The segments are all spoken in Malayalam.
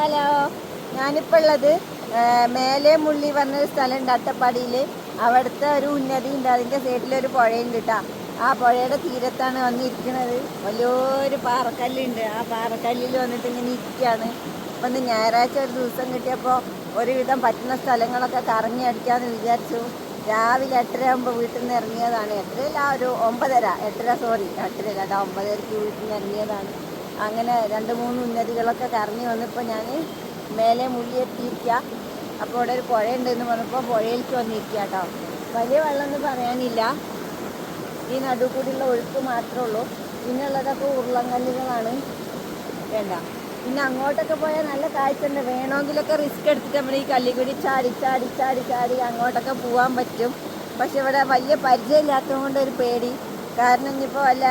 ഹലോ. ഞാനിപ്പോൾ ഉള്ളത് മേലെ മുള്ളി പറഞ്ഞൊരു സ്ഥലമുണ്ട് അട്ടപ്പാടിയിൽ. അവിടുത്തെ ഒരു ഉന്നതി ഉണ്ട് അതിന്റെ സൈഡിലൊരു പുഴയുണ്ട് കേട്ടോ. ആ പുഴയുടെ തീരത്താണ് വന്നിരിക്കുന്നത് വലിയൊരു പാറക്കല്ലുണ്ട്. ആ പാറക്കല്ലിൽ വന്നിട്ട് ഇങ്ങനെ ഇരിക്കുകയാണ്. അപ്പം ഞായറാഴ്ച ഒരു ദിവസം കിട്ടിയപ്പോൾ ഒരുവിധം പറ്റുന്ന സ്ഥലങ്ങളൊക്കെ കറങ്ങി അടിക്കാമെന്ന് വിചാരിച്ചു. രാവിലെ എട്ടര ആകുമ്പോൾ വീട്ടിൽ നിന്ന് ഇറങ്ങിയതാണ്. എട്ടരയില്ല ഒരു ഒമ്പതര. എട്ടര സോറി എട്ടരയല്ല ഒമ്പതരയ്ക്ക് വീട്ടിൽ നിന്ന് ഇറങ്ങിയതാണ്. അങ്ങനെ രണ്ട് മൂന്ന് ഉന്നതികളൊക്കെ കറങ്ങി വന്നപ്പോൾ ഞാൻ മേലെ മുള്ളിയെത്തിയിരിക്കുക അപ്പോൾ അവിടെ ഒരു പുഴയുണ്ടെന്ന് പറഞ്ഞപ്പോൾ പുഴയിലേക്ക് വന്നിരിക്കുക കേട്ടോ. വലിയ വെള്ളമൊന്നും പറയാനില്ല. ഈ നടുക്കൂടിയുള്ള ഒഴുക്ക് മാത്രമേ ഉള്ളൂ. പിന്നെ ഉള്ളതൊക്കെ ഉരുളങ്കല്ലുകളാണ് വേണ്ട. പിന്നെ അങ്ങോട്ടൊക്കെ പോയാൽ നല്ല കാഴ്ചയുണ്ട്. വേണമെങ്കിലൊക്കെ റിസ്ക് എടുത്തിട്ട് നമ്മൾ ഈ കല്ലിക്കുടി ചാടി ചാടി ചാടി ചാടി അങ്ങോട്ടൊക്കെ പോകാൻ പറ്റും. പക്ഷെ ഇവിടെ വലിയ പരിചയമില്ലാത്തത് കൊണ്ട് ഒരു പേടി. കാരണം ഇനിയിപ്പോൾ വല്ല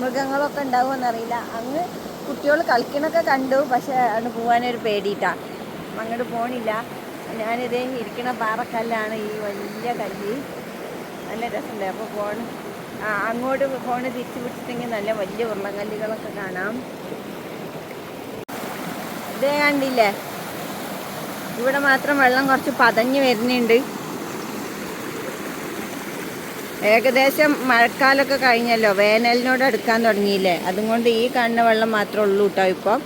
മൃഗങ്ങളൊക്കെ ഉണ്ടാവുമെന്നറിയില്ല. അങ്ങ് കുട്ടികൾ കളിക്കണൊക്കെ കണ്ടു പക്ഷെ അങ്ങോട്ട് പോകാനൊരു പേടിയിട്ടാണ് അങ്ങോട്ട് പോണില്ല. ഞാനിത് ഇരിക്കണ പാറക്കല്ലാണ് ഈ വലിയ കല്ല്. നല്ല രസമുണ്ട്. അപ്പോൾ ആ അങ്ങോട്ട് ഫോണ് തിരിച്ചു പിടിച്ചിട്ടെങ്കിൽ നല്ല വലിയ ഉരുളക്കല്ലുകളൊക്കെ കാണാം. ഇതേ കണ്ടില്ലേ? ഇവിടെ മാത്രം വെള്ളം കുറച്ച് പതഞ്ഞ് വരുന്നുണ്ട്. ഏകദേശം മഴക്കാലമൊക്കെ കഴിഞ്ഞല്ലോ. വേനലിനോട് അടുക്കാൻ തുടങ്ങിയില്ലേ? അതുകൊണ്ട് ഈ കാണുന്ന വെള്ളം മാത്രമേ ഉള്ളൂ കേട്ടോ ഇപ്പം.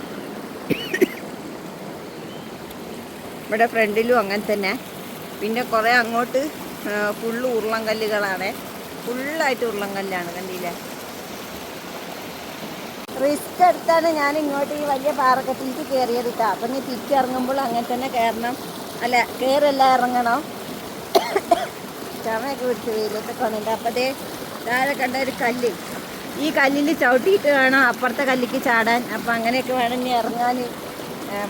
ഇവിടെ ഫ്രണ്ടിലും അങ്ങനെ തന്നെ. പിന്നെ കുറേ അങ്ങോട്ട് ഫുള്ള് ഉരുളങ്കല്ലുകളാണ് ഫുള്ളായിട്ട് ഉരുളങ്കല്ലാണ് കണ്ടില്ലേ? റിസ്ക് എടുത്താണ് ഞാൻ ഇങ്ങോട്ട് ഈ വലിയ പാറക്കെട്ടിലേക്ക് കയറിയത് കേട്ടോ അപ്പം നീ തിരിച്ചിറങ്ങുമ്പോൾ അങ്ങനെ തന്നെ കയറണം. അല്ല കയറല്ല ഇറങ്ങണം. ചമയൊക്കെ പിടിച്ച് വെയിലത്തൊക്കെ വന്നിട്ട് അപ്പം അതേ താഴെ കണ്ട ഒരു കല്ല്. ഈ കല്ലിൽ ചവിട്ടിയിട്ട് വേണം അപ്പുറത്തെ കല്ലിക്ക് ചാടാൻ. അപ്പം അങ്ങനെയൊക്കെ വേണം ഇനി ഇറങ്ങാൻ.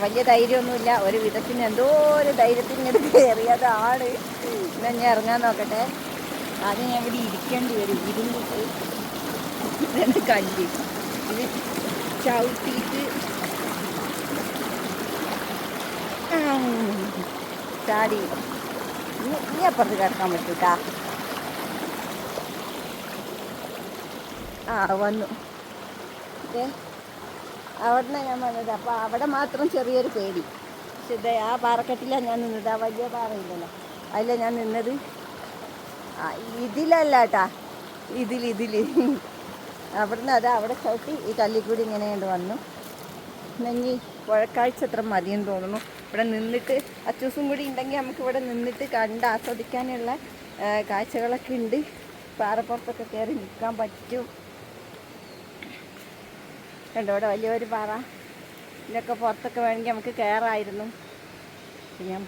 വലിയ ധൈര്യമൊന്നുമില്ല. ഒരു വിധത്തിന് എന്തോ ഒരു ധൈര്യത്തിന് ഇങ്ങോട്ട് കയറിയതാണ് എന്നാ ഞാൻ ഇറങ്ങാൻ നോക്കട്ടെ. ആദ്യം ഞാൻ ഇവിടെ ഇരിക്കേണ്ടി വരും. ഇരുന്നിട്ട് കല്ല്. ഇത് ചവിട്ടിയിട്ട് ചാടി. ഇനി അപ്പുറത്ത് കിടക്കാൻ പറ്റൂട്ടാ. ആ വന്നു. ഏ? അവിടെ ഞാൻ വന്നത്. അപ്പോൾ അവിടെ മാത്രം ചെറിയൊരു പേടി. പക്ഷെ ആ പാറക്കെട്ടിലാണ് ഞാൻ നിന്നത്. ആ വലിയ പാറയില്ലല്ലോ. അതിലാണ് ഞാൻ നിന്നത്. ആ ഇതിലല്ല കേട്ടാ ഇതിൽ ഇതിൽ. അവിടുന്ന് അത് അവിടെ ചവിട്ടി ഈ കല്ലിക്കൂടി ഇങ്ങനെ കൊണ്ട് വന്നു. നെഞ്ഞി പുഴക്കാഴ്ച അത്ര മതിയെന്ന് തോന്നുന്നു. ഇവിടെ നിന്നിട്ട് അച്ചൂസും കൂടി ഉണ്ടെങ്കിൽ നമുക്ക് ഇവിടെ നിന്നിട്ട് കണ്ട് ആസ്വദിക്കാനുള്ള കാഴ്ചകളൊക്കെ ഉണ്ട്. പാറപ്പുറത്തൊക്കെ കയറി നിൽക്കാൻ പറ്റും. കണ്ടോ ഇവിടെ വലിയൊരു പാറ. ഇതിനൊക്കെ പുറത്തൊക്കെ വേണമെങ്കിൽ നമുക്ക് കയറായിരുന്നു. ഞാൻ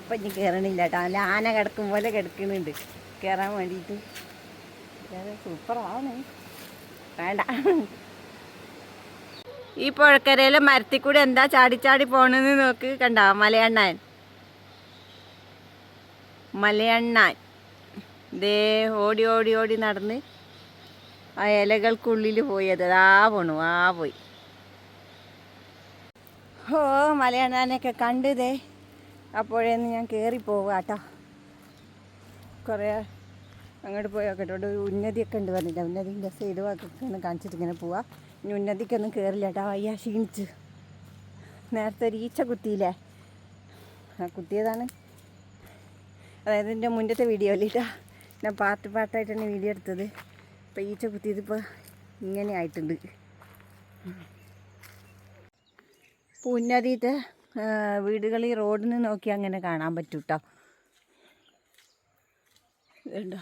ഇപ്പം ഇനി കയറണില്ല കേട്ടോ. അല്ല ആന കിടക്കും പോലെ കിടക്കുന്നുണ്ട്. കയറാൻ വേണ്ടിയിട്ട്. സൂപ്പറാണ്. വേണ്ട. ഈ പുഴക്കരയിലെ മരത്തിൽ കൂടെ എന്താ ചാടി ചാടി പോണെന്ന് നോക്ക് കണ്ട? മലയണ്ണാൻ. മലയണ്ണാൻ. ദേ ഓടി ഓടി ഓടി നടന്ന് ആ ഇലകൾക്കുള്ളിൽ പോയി അത് ആ പോണു ആ പോയി. ഓ മലയണ്ണാനൊക്കെ കണ്ടതേ അപ്പോഴേന്ന് ഞാൻ കയറി പോവാട്ടോ കുറേ അങ്ങോട്ട് പോയി നോക്കട്ടെ ഉന്നതിയൊക്കെ ഉണ്ട് പറഞ്ഞില്ല? ഉന്നതിന്റെ സൈഡ് വാക്കൊക്കെ കാണിച്ചിട്ട് ഇങ്ങനെ പോവാം. ഇനി ഉന്നതിക്കൊന്നും കയറില്ല കേട്ടോ അയ്യാ ക്ഷീണിച്ച്. നേരത്തെ ഒരു ഈച്ച കുത്തിയില്ലേ? ആ കുത്തിയതാണ്. അതായത് എന്റെ മുന്നത്തെ വീഡിയോ അല്ലേട്ടാ ഞാൻ പാർട്ട് പാർട്ടായിട്ടാണ് വീഡിയോ എടുത്തത്. ഇപ്പോൾ ഈച്ച കുത്തിയതിപ്പോൾ ഇങ്ങനെ ആയിട്ടുണ്ട്. ഉന്നതിയിട്ട് റോഡിൽ നിന്ന് നോക്കി അങ്ങനെ കാണാൻ പറ്റും കേട്ടോ ഇതുണ്ടോ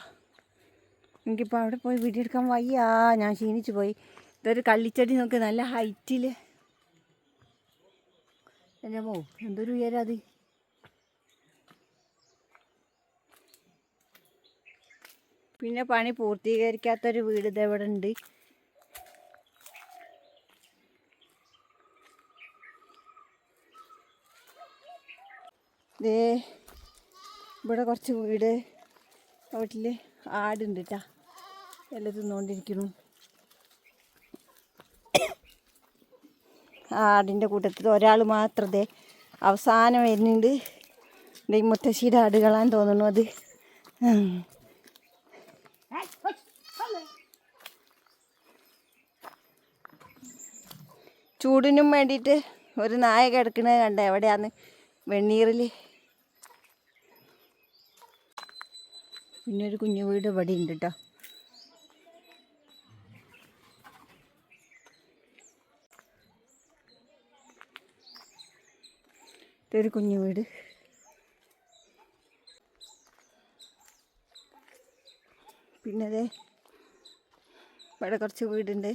എനിക്കിപ്പോൾ അവിടെ പോയി വീഡിയോ എടുക്കാൻ വയ്യ. ഞാൻ ക്ഷീണിച്ചു പോയി. ഇതൊരു കള്ളിച്ചെടി നോക്ക് നല്ല ഹൈറ്റിൽ എന്റെ മോ എന്തൊരു ഉയരം അത്? പിന്നെ പണി പൂർത്തീകരിക്കാത്തൊരു വീട് ഇത് എവിടെ ഉണ്ട്. ദേ ഇവിടെ കുറച്ച് വീട് വീട്ടിൽ ആടുണ്ട് കേട്ടാ എല്ലാം തിന്നുകൊണ്ടിരിക്കുന്നു ആടിന്റെ കൂട്ടത്തിൽ ഒരാൾ മാത്രമേ അവസാനം വരുന്നുണ്ട്. ഈ മുത്തശ്ശിയുടെ ആടുകളാന്ന് തോന്നുന്നു അത്. ചൂടിനും വേണ്ടിയിട്ട് ഒരു നായ കിടക്കുന്നത് കണ്ട? എവിടെയാന്ന്? വെണ്ണീറിൽ പിന്നെ ഒരു കുഞ്ഞു വീട് ഇവിടെ ഉണ്ട് കേട്ടോ. ഇതൊരു കുഞ്ഞു വീട്. പിന്നെ ദേ ഇവിടെ കുറച്ച് വീടുണ്ട്.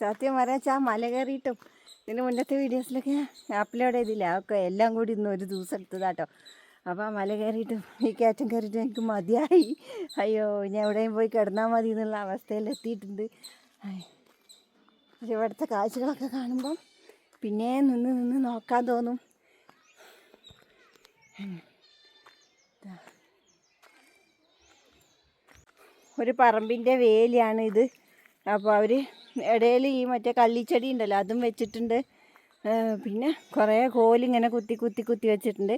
സത്യം പറയാച്ചാ മല കയറിയിട്ടും ഇതിന് മുന്നത്തെ വീഡിയോസിലൊക്കെ അപ്ലോഡ് ചെയ്തില്ല ഒക്കെ എല്ലാം കൂടി ഇന്ന് ഒരു ദിവസം എടുത്തതാട്ടോ. അപ്പോൾ ആ മല കയറിയിട്ടും ഈ കയറ്റം കയറിയിട്ടും എനിക്ക് മതിയായി. അയ്യോ ഞാൻ എവിടെയും പോയി കിടന്നാൽ മതി എന്നുള്ള അവസ്ഥയിൽ എത്തിയിട്ടുണ്ട്. പക്ഷെ ഇവിടുത്തെ കാഴ്ചകളൊക്കെ കാണുമ്പം പിന്നെ നിന്ന് നിന്ന് നോക്കാൻ തോന്നും. ഒരു പറമ്പിന്റെ വേലിയാണ് ഇത്. അപ്പോൾ അവർ ഇടയിൽ ഈ മറ്റേ കള്ളിച്ചെടി ഉണ്ടല്ലോ അതും വെച്ചിട്ടുണ്ട്. പിന്നെ കുറേ കോലിങ്ങനെ കുത്തി കുത്തി കുത്തി വെച്ചിട്ടുണ്ട്.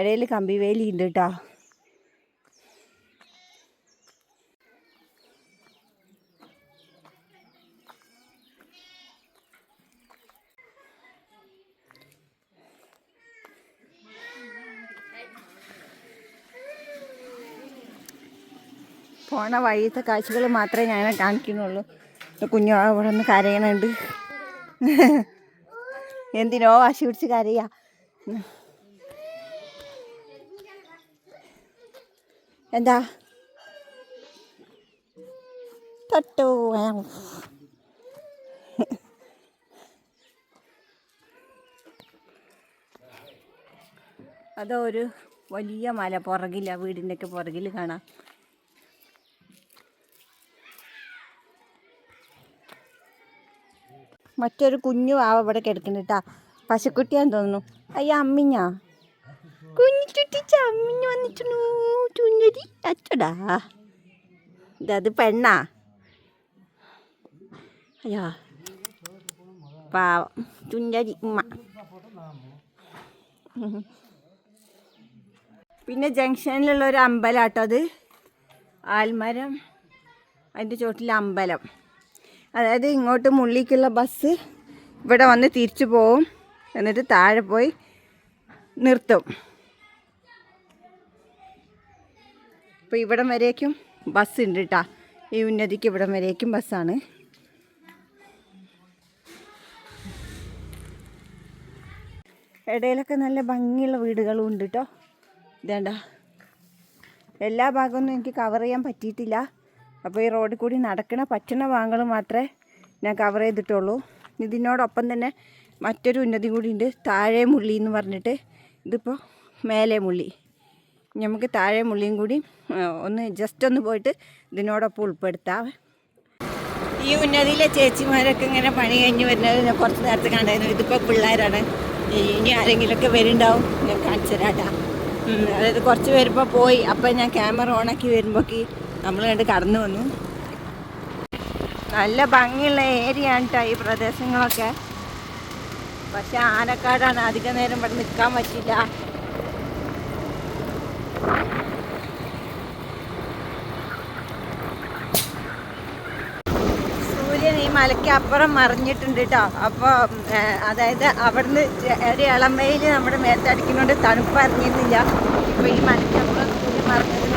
ഇടയിൽ കമ്പി ഉണ്ട് കേട്ടോ പോണ വഴിയത്തെ കാഴ്ചകൾ മാത്രമേ ഞാൻ കാണിക്കുന്നുള്ളൂ. കുഞ്ഞു അവിടെ നിന്ന് കരയണുണ്ട്. എന്തിനോ വാശി പിടിച്ച് കരയാ. എന്താ? തൊട്ടു. അതോ ഒരു വലിയ മല പുറകില്ല വീടിന്റെ ഒക്കെ പുറകിൽ കാണാം. മറ്റൊരു കുഞ്ഞു ആവ ഇവിടെ കിടക്കുന്നുട്ടാ പശുക്കുട്ടിയാന്ന് തോന്നുന്നു. അയ്യ അമ്മിഞ്ഞാ? കുഞ്ഞു ചുറ്റിച്ച അമ്മിഞ്ഞ വന്നിട്ടു ചുഞ്ഞരി. അച്ചടാ. ഇതത് പെണ്ണാ. അയ്യോ. പാവം. ചുഞ്ചരി ഉമ്മ. പിന്നെ ജംഗ്ഷനിലുള്ള ഒരു അമ്പലാട്ടോ അത്. ആൽമരം. അതിന്റെ ചോട്ടിലെ അമ്പലം. അതായത് ഇങ്ങോട്ട് മുള്ളിക്കുള്ള ബസ് ഇവിടെ വന്ന് തിരിച്ചു പോവും. എന്നിട്ട് താഴെ പോയി നിർത്തും. അപ്പോൾ ഇവിടം വരേക്കും ബസ് ഉണ്ട് കേട്ടോ ഈ ഉന്നതിക്ക് ഇവിടം വരേക്കും ബസ്സാണ് ഇടയിലൊക്കെ നല്ല ഭംഗിയുള്ള വീടുകളും ഉണ്ട് കേട്ടോ ഇതേണ്ട. എല്ലാ ഭാഗമൊന്നും എനിക്ക് കവർ ചെയ്യാൻ പറ്റിയിട്ടില്ല. അപ്പോൾ ഈ റോഡിൽ കൂടി നടക്കണ പറ്റുന്ന ഭാഗങ്ങൾ മാത്രമേ ഞാൻ കവർ ചെയ്തിട്ടുള്ളൂ. ഇതിനോടൊപ്പം തന്നെ മറ്റൊരു ഉന്നതി കൂടി ഉണ്ട്. താഴെ മുള്ളി എന്ന് പറഞ്ഞിട്ട് ഇതിപ്പോൾ മേലെ മുള്ളി. നമുക്ക് താഴെ മുള്ളിയും കൂടി ഒന്ന് ജസ്റ്റ് ഒന്ന് പോയിട്ട് ഇതിനോടൊപ്പം ഉൾപ്പെടുത്താം. ഈ ഉന്നതിയിലെ ചേച്ചിമാരൊക്കെ ഇങ്ങനെ പണി കഴിഞ്ഞ് വരുന്നത് ഞാൻ കുറച്ച് നേരത്തെ കണ്ടായിരുന്നു. ഇതിപ്പോൾ പിള്ളേരാണ്. ഇനി ആരെങ്കിലുമൊക്കെ വരുന്നുണ്ടാവും. ഞാൻ കാണിച്ചു തരാട്ടാ അതായത് കുറച്ച് വരുമ്പോൾ പോയി. അപ്പം ഞാൻ ക്യാമറ ഓണാക്കി വരുമ്പോഴേക്ക് നമ്മൾ കണ്ട് കടന്നു വന്നു. നല്ല ഭംഗിയുള്ള ഏരിയ ആണ് കേട്ടോ ഈ പ്രദേശങ്ങളൊക്കെ. പക്ഷെ ആനക്കാടാണ് അധിക നേരം ഇവിടെ നിൽക്കാൻ പറ്റില്ല. സൂര്യൻ ഈ മലയ്ക്ക് അപ്പുറം മറിഞ്ഞിട്ടുണ്ട് കേട്ടോ അപ്പോൾ അതായത് അവിടുന്ന് ഒരു ഇളം വെയിൽ നമ്മുടെ മേത്തടിക്കുന്നതുകൊണ്ട് തണുപ്പ് അറിഞ്ഞിരുന്നില്ല. ഇപ്പോൾ ഈ മലയ്ക്ക് അപ്പുറം സൂര്യൻ മറിഞ്ഞതുകൊണ്ട്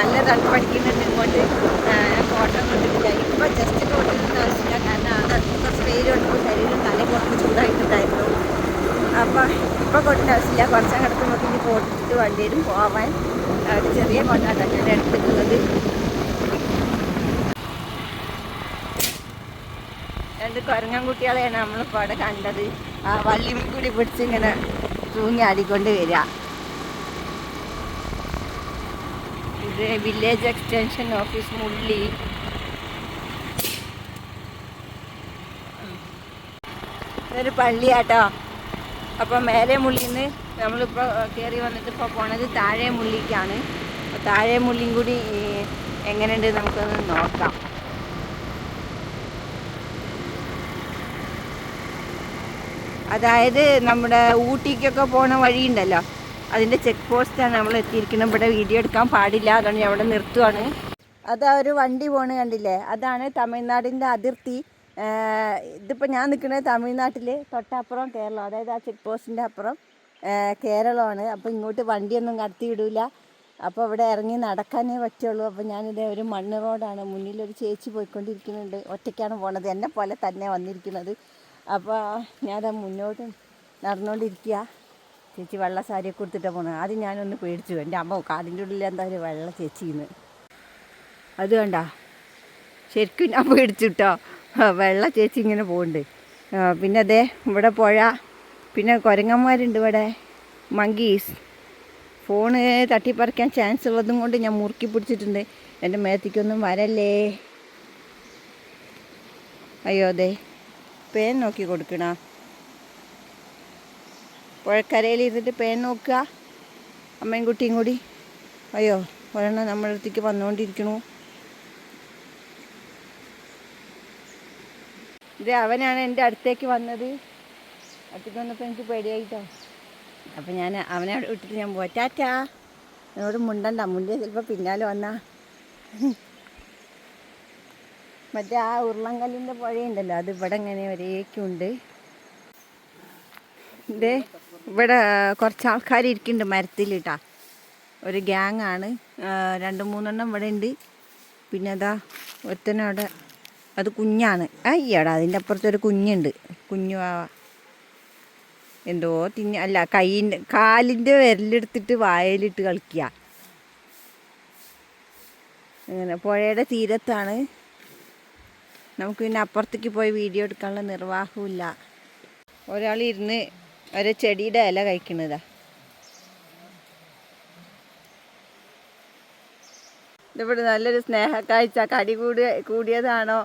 നല്ല തണുപ്പടിക്കുന്നുണ്ട് ഇങ്ങോട്ട്. ഫോട്ടോ കൊണ്ടിട്ടില്ല. ഇപ്പോൾ ജസ്റ്റ് കൊണ്ടിരുന്ന ആവശ്യമില്ല. കാരണം അത് കുറച്ച് വെയിൽ കൊടുക്കുമ്പോൾ ശരീരം തല കുറച്ച് ചൂടായിട്ടുണ്ടായിരുന്നു. അപ്പോൾ ഇപ്പോൾ കൊണ്ടിട്ട് ആവശ്യമില്ല. കുറച്ച് കിടക്കുമ്പോൾ ഇനി പോട്ടിട്ട് വണ്ടി പോവാൻ. ഒരു ചെറിയ കൊണ്ടാട്ടം ഞാൻ എടുത്തിട്ടുള്ളത്. രണ്ട് കുരങ്ങൻ കുട്ടികളെയാണ് നമ്മളിപ്പോൾ അവിടെ കണ്ടത്. ആ വള്ളിമീൻ കൂടി പിടിച്ച് ഇങ്ങനെ തൂങ്ങിയാടിക്കൊണ്ട് വരിക ഇത് വില്ലേജ് എക്സ്റ്റൻഷൻ ഓഫീസ് മുള്ളി. ഇതൊരു പള്ളിയാട്ടോ. അപ്പോൾ മേലെ മുള്ളിന്ന് നമ്മളിപ്പോൾ കയറി വന്നിട്ട് ഇപ്പോൾ പോണത് താഴെ മുള്ളിക്കാണ്. താഴെ മുള്ളിയും കൂടി എങ്ങനെയുണ്ട് നമുക്കൊന്ന് നോക്കാം. അതായത് നമ്മുടെ ഊട്ടിക്കൊക്കെ പോണ വഴിയുണ്ടല്ലോ. അതിന്റെ ചെക്ക് പോസ്റ്റാണ് നമ്മൾ എത്തിയിരിക്കുന്നത്. ഇവിടെ വീഡിയോ എടുക്കാൻ പാടില്ല. അതുകൊണ്ട് ഞാൻ അവിടെ നിർത്തുവാണ്. അതാ ഒരു വണ്ടി പോണ് കണ്ടില്ലേ? അതാണ് തമിഴ്നാടിന്റെ അതിർത്തി. ഇതിപ്പോൾ ഞാൻ നിൽക്കുന്നത് തമിഴ്നാട്ടിൽ തൊട്ടപ്പുറം കേരളം. അതായത് ആ ചെക്ക് പോസ്റ്റിന്റെ അപ്പുറം കേരളമാണ്. അപ്പോൾ ഇങ്ങോട്ട് വണ്ടിയൊന്നും കടത്തി വിടില്ല അപ്പോൾ ഇവിടെ ഇറങ്ങി നടക്കാനേ പറ്റുള്ളൂ. അപ്പോൾ ഞാനിത് ഒരു മണ്ണ് റോഡാണ്. മുന്നിൽ ഒരു ചേച്ചി പോയിക്കൊണ്ടിരിക്കുന്നുണ്ട്. ഒറ്റയ്ക്കാണ് പോണത്. എന്നെ പോലെ തന്നെ വന്നിരിക്കുന്നത്. അപ്പോൾ ഞാനത് മുന്നോട്ട് നടന്നുകൊണ്ടിരിക്കുക ചേച്ചി വെള്ള സാരിയൊക്കെ കൊടുത്തിട്ടാണ് പോണത് ആദ്യം ഞാനൊന്ന് പേടിച്ചു. എന്റെ അമ്മ കാടിന്റെ ഉള്ളിൽ എന്തായാലും വെള്ള ചേച്ചിന്ന്. അത് വേണ്ട ശരിക്കും ഞാൻ പേടിച്ചു കേട്ടോ വെള്ള ചേച്ചി ഇങ്ങനെ പോകുന്നുണ്ട് പിന്നെ അതെ ഇവിടെ പുഴ. പിന്നെ കുരങ്ങന്മാരുണ്ട് ഇവിടെ. മങ്കീസ്. ഫോണ് തട്ടിപ്പറിക്കാൻ ചാൻസ് ഉള്ളതും കൊണ്ട് ഞാൻ മുറുക്കി പിടിച്ചിട്ടുണ്ട്. എന്റെ മേത്തേക്കൊന്നും വരല്ലേ? അയ്യോ അതെ പേൻ നോക്കി കൊടുക്കണ. പുഴക്കരയിൽ ഇരുന്നിട്ട് പേൻ നോക്കുക. അമ്മയും കുട്ടിയും കൂടി. അയ്യോ ഒരെണ്ണം നമ്മുടെ അടുത്തേക്ക് വന്നുകൊണ്ടിരിക്കണു ഇത് അവനാണ് എന്റെ അടുത്തേക്ക് വന്നത്. അടുത്തേക്ക് വന്നപ്പോൾ എനിക്ക് പേടിയായിട്ടോ. അപ്പം ഞാൻ അവനെ വിട്ടിട്ട് ഞാൻ പോറ്റാറ്റാ എന്നോട് മുണ്ടണ്ട. മുണ്ടിയ ചിലപ്പോൾ പിന്നാലെ വന്നാ. മറ്റേ ആ ഉരുളങ്കല്ലിന്റെ പുഴയുണ്ടല്ലോ അത് ഇവിടെ ഇങ്ങനെ ഒരേക്കുണ്ട്. ഇതേ ഇവിടെ കുറച്ച് ആൾക്കാർ ഇരിക്കുന്നുണ്ട് മരത്തിൽ കേട്ടാ ഒരു ഗ്യാങ് ആണ് രണ്ട് മൂന്നെണ്ണം ഇവിടെ ഉണ്ട് പിന്നെ അതാ ഒരുത്തനവിടെ അത് കുഞ്ഞാണ്. അയ്യടാ അതിന്റെ അപ്പുറത്തൊരു കുഞ്ഞുണ്ട്. കുഞ്ഞു ആവാ എന്തോ തിന്ന അല്ല കൈയിന്റെ കാലിന്റെ വിരലെടുത്തിട്ട് വായലിട്ട് കളിക്കുക അങ്ങനെ പുഴയുടെ തീരത്താണ്. നമുക്ക് പിന്നെ അപ്പുറത്തേക്ക് പോയി വീഡിയോ എടുക്കാനുള്ള നിർവാഹമില്ല ഒരാൾ ഇരുന്ന് ഒരു ചെടിയുടെ ഇല കഴിക്കണതാ ഇതിവിടെ നല്ലൊരു സ്നേഹക്കാഴ്ച കടി കൂടി കൂടിയതാണോ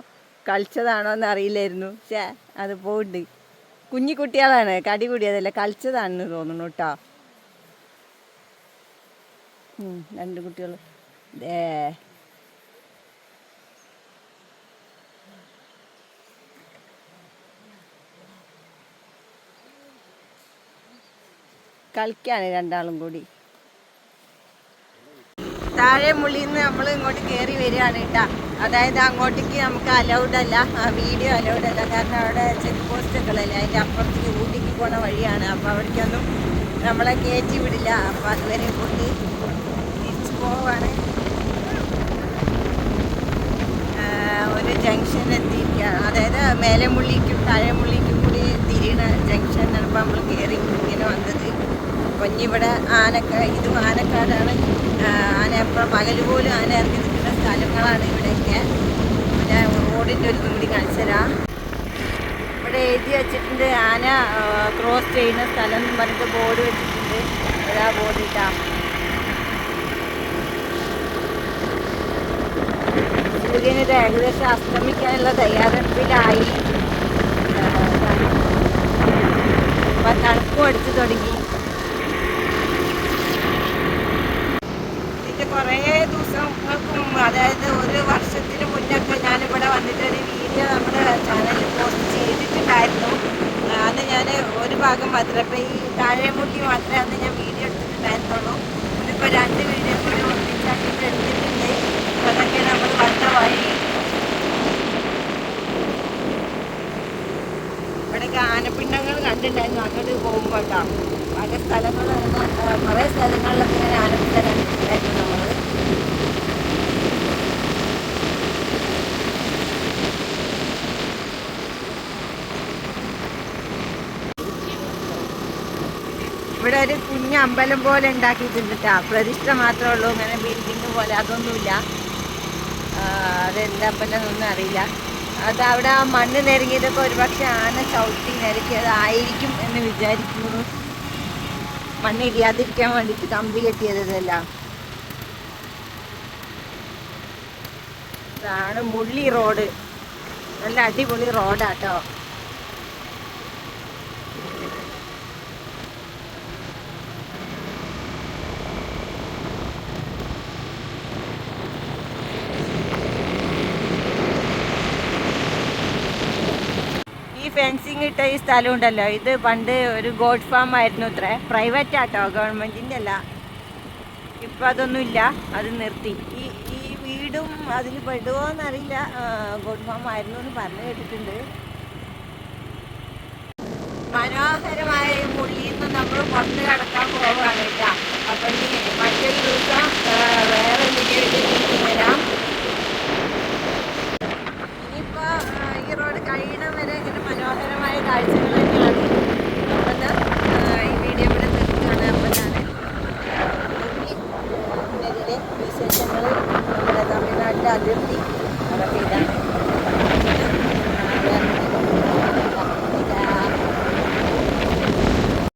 കളിച്ചതാണോ എന്ന് അറിയില്ലായിരുന്നു പക്ഷേ അത് പോണ്ട്. കുഞ്ഞി കുട്ടികളാണ്. കടി കൂടിയതല്ല കളിച്ചതാണെന്ന് തോന്നുന്നു കേട്ടോ. രണ്ട് കുട്ടികൾ ഏ കളിക്കാണ് രണ്ടാളും കൂടി. താഴെ മുള്ളിൽ നിന്ന് നമ്മൾ ഇങ്ങോട്ട് കയറി വരികയാണ് കേട്ടോ. അതായത് അങ്ങോട്ടേക്ക് നമുക്ക് അലൗഡ് അല്ല. വീഡിയോ അലൗഡ് അല്ല. കാരണം അവിടെ ചെക്ക് പോസ്റ്റുകളല്ലേ അതിന്റെ അപ്പുറത്തേക്ക് ഊട്ടിക്ക് പോണ വഴിയാണ്. അപ്പോൾ അവിടേക്കൊന്നും നമ്മളെ കയറ്റി വിടില്ല. അപ്പോൾ അതുവരെ കൊണ്ട് തിരിച്ചു പോവാണ്. ഒരു ജംഗ്ഷൻ എത്തിയിരിക്കുകയാണ്. അതായത് മേലെ മുള്ളിക്കും താഴെ മുള്ളിക്കും കൂടി തിരിയണ ജംഗ്ഷനാണ് ഇപ്പോൾ നമ്മൾ കയറി ഇങ്ങനെ വന്നത്. ഇവിടെ ആനക്ക ഇതും ആനക്കാടാണ്. ആ, ആന എപ്പോഴും പകൽ പോലും ആന ഇറങ്ങി നിൽക്കുന്ന സ്ഥലങ്ങളാണ് ഇവിടെയൊക്കെ. പിന്നെ റോഡിന്റെ ഒരു കൂടി കാണിച്ചുതരാം ഇവിടെ എഴുതി വെച്ചിട്ടുണ്ട് ആന ക്രോസ് ചെയ്യുന്ന സ്ഥലം എന്ന് പറഞ്ഞിട്ട് ബോർഡ് വെച്ചിട്ടുണ്ട്. ഒരാ ബോർഡ് ഇട്ടാ സൂര്യനൊരു ഏകദേശം അസ്തമിക്കാനുള്ള തയ്യാറെടുപ്പിലായി. തണുപ്പും അടിച്ചു തുടങ്ങി. കുറേ ദിവസങ്ങൾക്കും അതായത് ഒരു വർഷത്തിന് മുന്നൊക്കെ ഞാനിവിടെ വന്നിട്ട് ഒരു വീഡിയോ നമ്മുടെ ചാനലിൽ പോസ്റ്റ് ചെയ്തിട്ടുണ്ടായിരുന്നു. അന്ന് ഞാൻ ഒരു ഭാഗം മാത്രമേ ഇപ്പം ഈ താഴെമുട്ടി മാത്രമേ അന്ന് ഞാൻ വീഡിയോ എടുത്തിട്ടുണ്ടായിരുന്നുള്ളൂ. ഇതിപ്പോൾ രണ്ട് വീഡിയോ കൂടി ഒന്നിച്ചാക്കിയിട്ട് എടുത്തിട്ടുണ്ട്. അതൊക്കെ നമ്മൾ വന്ന വഴി ഇവിടെയൊക്കെ ആനപ്പിണ്ടങ്ങൾ കണ്ടിട്ടുണ്ടായിരുന്നു. അങ്ങോട്ട് പോകുമ്പോൾ പല സ്ഥലങ്ങളിൽ കുറേ സ്ഥലങ്ങളിലൊക്കെ ഇങ്ങനെ ആനപ്പിണ്ടം കണ്ടിട്ടുണ്ടായിരുന്നു നമ്മൾ ഇവിടെ ഒരു കുഞ്ഞ് അമ്പലം പോലെ ഉണ്ടാക്കിയിട്ടുണ്ട് പ്രതിഷ്ഠ മാത്രമേ ഉള്ളൂ. ഇങ്ങനെ ബിൽഡിങ് പോലെ അതൊന്നുമില്ല. അതെന്താ അമ്പലം എന്നൊന്നും അറിയില്ല. അത് അവിടെ ആ മണ്ണ് നിരങ്ങിയതൊക്കെ ഒരുപക്ഷെ ആന ചവിട്ടി നിരക്കിയതായിരിക്കും എന്ന് വിചാരിക്കുന്നു. മണ്ണ് ഇടിയാതിരിക്കാൻ വേണ്ടിയിട്ട് കമ്പി കെട്ടിയത് ഇതെല്ലാം. ഇതാണ് മുള്ളി റോഡ്. നല്ല അടിപൊളി റോഡാട്ടോ. ഈ ഇട്ട ഈ സ്ഥലം ഉണ്ടല്ലോ. ഇത് പണ്ട് ഒരു ഗോഡ് ഫാം ആയിരുന്നു ഇത്ര. പ്രൈവറ്റ് ആട്ടോ ഗവൺമെന്റിന്റെ അല്ല. ഇപ്പൊ അതൊന്നും ഇല്ല. അത് നിർത്തി. ഈ ഈ വീടും അതിൽ പെടുവോ എന്നറിയില്ല. ഗോഡ് ഫാം ആയിരുന്നു എന്ന് പറഞ്ഞു കേട്ടിട്ടുണ്ട്. മനോഹരമായ ഈ നിന്ന് നമ്മൾ പുറത്ത് കിടക്കാൻ